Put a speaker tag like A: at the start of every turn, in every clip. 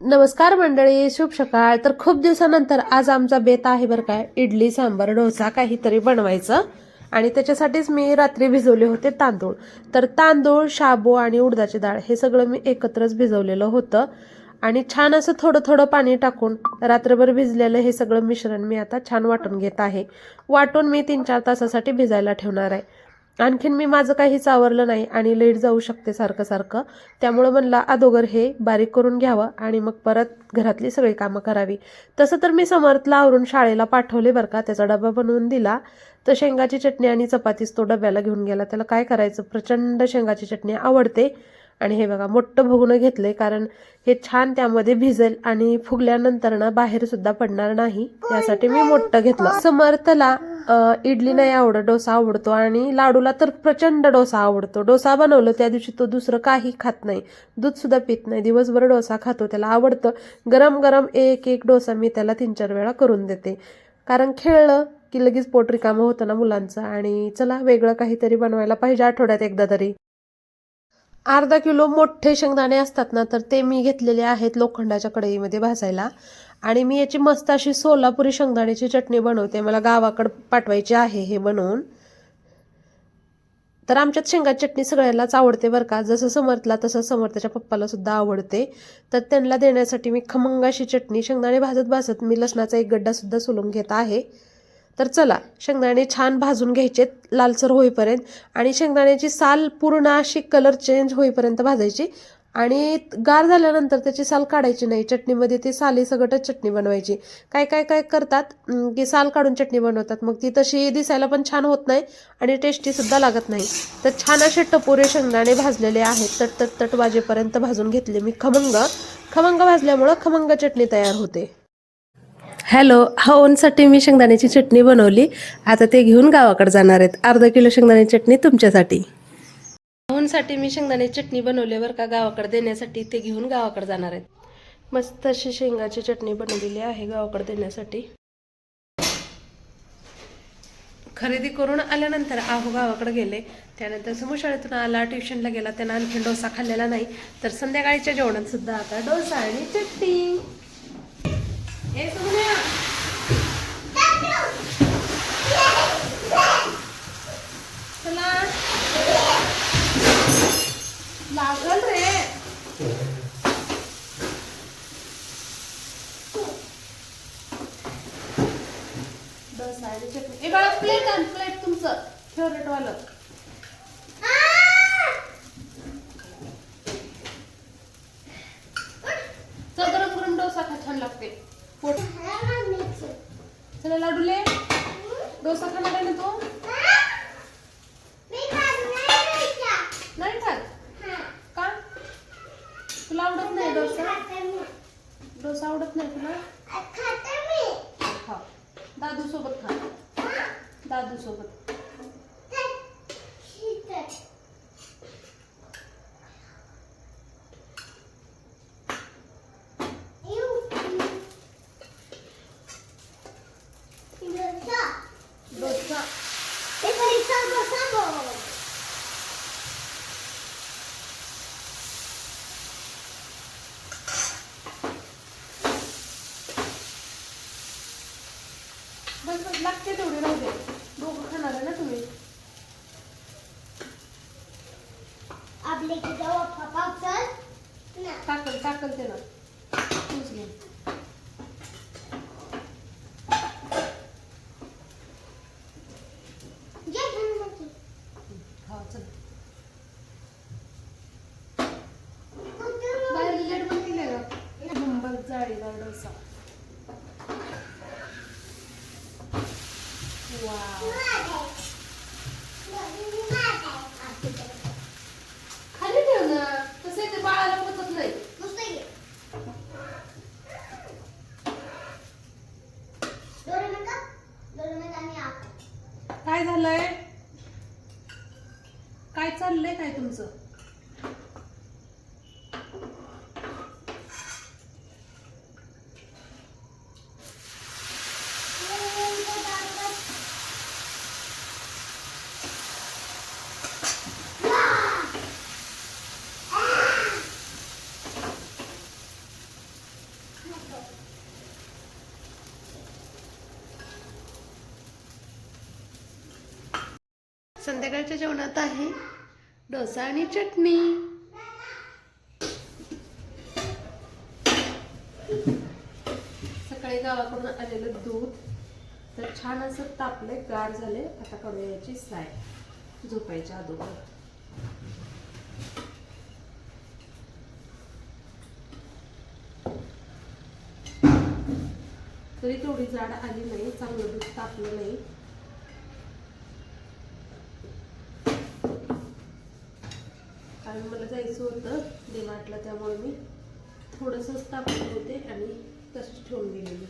A: नमस्कार मंडळी शुभ सकाळ. तर खूप दिवसानंतर आज आमचा बेत आहे बरं काय इडली सांबार डोसा काहीतरी बनवायचं. आणि त्याच्यासाठीच मी रात्री भिजवले होते तांदूळ. तर तांदूळ शाबू आणि उडदाची डाळ हे सगळं मी एकत्रच भिजवलेलं होतं. आणि छान असं थोडं थोडं पाणी टाकून रात्रभर भिजलेलं हे सगळं मिश्रण मी आता छान वाटून घेत आहे. वाटून मी तीन चार तासासाठी भिजायला ठेवणार आहे. आणखीन मी माझं काहीच आवरलं नाही आणि लेट जाऊ शकते सारखं सारखं. त्यामुळं म्हणला अदोगर हे बारीक करून घ्यावं आणि मग परत घरातली सगळी कामं करावी. तसं तर मी समर्थला आवरून शाळेला पाठवले बरं का त्याचा डबा बनवून दिला. तर शेंगाची चटणी आणि चपातीच तो डब्याला घेऊन गेला. त्याला काय करायचं? प्रचंड शेंगाची चटणी आवडते. आणि हे बघा मोठं भगुनं घेतलंय कारण हे छान त्यामध्ये भिजेल आणि फुगल्यानंतर ना बाहेर सुद्धा पडणार नाही यासाठी मी मोठं घेतलं. समर्थला इडली नाही आवडत डोसा आवडतो आणि लाडूला तर प्रचंड डोसा आवडतो. डोसा बनवलं त्या दिवशी तो दुसरं काही खात नाही. दूध सुद्धा पित नाही. दिवसभर डोसा खातो त्याला आवडतं. गरम गरम एक एक डोसा मी त्याला तीन चार वेळा करून देते. कारण खेळलं की लगेच पोट रिकामं होतं ना मुलांचं आणि चला वेगळं काहीतरी बनवायला पाहिजे आठवड्यात एकदा तरी. अर्धा किलो मोठे शेंगदाणे असतात ना तर ते मी घेतलेले आहेत लोखंडाच्या कढईमध्ये भाजायला. आणि मी याची मस्त अशी सोलापुरी शेंगदाण्याची चटणी बनवते. मला गावाकडं पाठवायची आहे हे बनवून. तर आमच्यात शेंगाची चटणी सगळ्यांनाच आवडते बरं का. जसं समर्थला तसं समर्थाच्या पप्पाला सुद्धा आवडते. तर त्यांना देण्यासाठी मी खमंगाशी चटणी शेंगदाणे भाजत भाजत मी लसणाचा एक गड्डा सुद्धा सोलून घेत आहे. तर चला शेंगदाणे छान भाजून घ्यायचे लालसर होईपर्यंत. आणि शेंगदाण्याची साल पूर्ण अशी कलर चेंज होईपर्यंत भाजायची. आणि गार झाल्यानंतर त्याची साल काढायची नाही. चटणीमध्ये ती साली सगटच चटणी बनवायची. काय काय काय करतात? की साल काढून चटणी बनवतात. मग ती तशी दिसायला पण छान होत नाही आणि टेस्टीसुद्धा लागत नाही. तर छान असे टपोरे शेंगदाणे भाजलेले आहेत. तट तट तट वाजेपर्यंत भाजून घेतले मी खमंग. खमंग भाजल्यामुळं खमंग चटणी तयार होते. हॅलो हवनसाठी मी शेंगदाण्याची चटणी बनवली. आता ते घेऊन गावाकडे जाणार आहेत. अर्धा किलो शेंगदाण्याची चटणी तुमच्यासाठी. हवनसाठी मी शेंगदाण्याची चटणी बनवली बरं का गावाकडे देण्यासाठी ते घेऊन गावाकडे जाणार आहेत. मस्त अशी शेंगाची चटणी बनवलेली आहे गावाकडे देण्यासाठी. खरेदी करून आल्यानंतर आहो गावाकडे गेले. त्यानंतर समोशाळेतून आला ट्युशनला गेला त्यांना आणखी डोसा खाल्लेला नाही. तर संध्याकाळच्या जेवणात सुद्धा आता डोसा आणि चटणी. लागल रे. डोसा आणि चटणी ए बाळा प्लेट आण प्लेट तुमचं. फेवरेट वालं. चल गरम डोसा खा छान लागते. पोट चला लाडूले डोसा खाणार आहे ना तू? नाही खात? का? तुला आवडत नाही डोसा? डोसा आवडत नाही तुला? लागते तेवढी राहू दे. दोघं खाणार आहे ना तुम्ही? टाकल टाकल ते ना तूच घे हा चल बाहेर लेट पण केले का मुंबई जाळीदार डोसा वाव खाली ठेव ना कसं आहे ते बाळाला पचत नाही काय झालंय? काय चाललंय काय तुमचं? संध्याकाळच्या जेवणात आहे. डोसा आणि चटणी. सकाळी गावाकडून आलेलं दूध. तर छान असं तापले गार झाले आता करूया याची साय झोपायच्या अगोदर. तरी तेवढी जाड आली नाही चांगलं दूध तापलं नाही. कारण मला जायचं होतं डिमार्टला त्यामुळे मी थोडंसंच तापवत होते आणि तसंच ठेवून गेलेली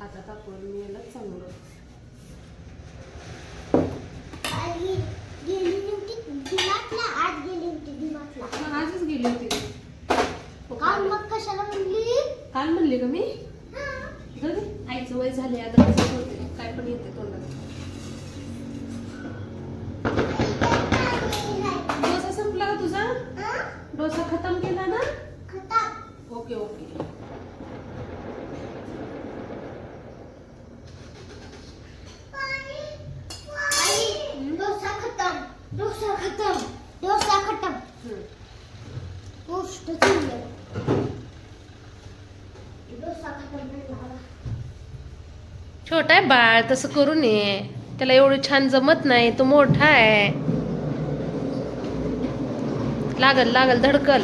A: आता तापवून मी याला चांगलं. आजच गेली होती. हो,
B: काल मग कशाला म्हणली?
A: काल म्हणले का मी? आईचं वय झाले आता तुझा डोसा खतम केला ना?
B: खतम.
A: Okay okay.
B: आई डोसा खतम डोसा खतम डोसा खतम.
A: हम्म.
B: गोष्ट चांगली. डोसा खतम नाही झाला.
A: छोटा आहे बाळ तसं करू नये. त्याला एवढं छान जमत नाही तो मोठा आहे. लागल लागल धडकल.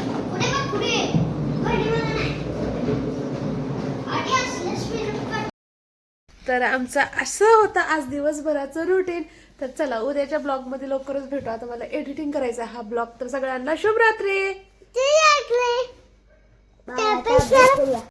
A: तर आमचं असं होतं आज दिवसभराचं रुटीन तर चला उद्याच्या ब्लॉगमध्ये लवकरच भेटू. आता मला एडिटिंग करायचा हा ब्लॉग तर सगळ्यांना शुभ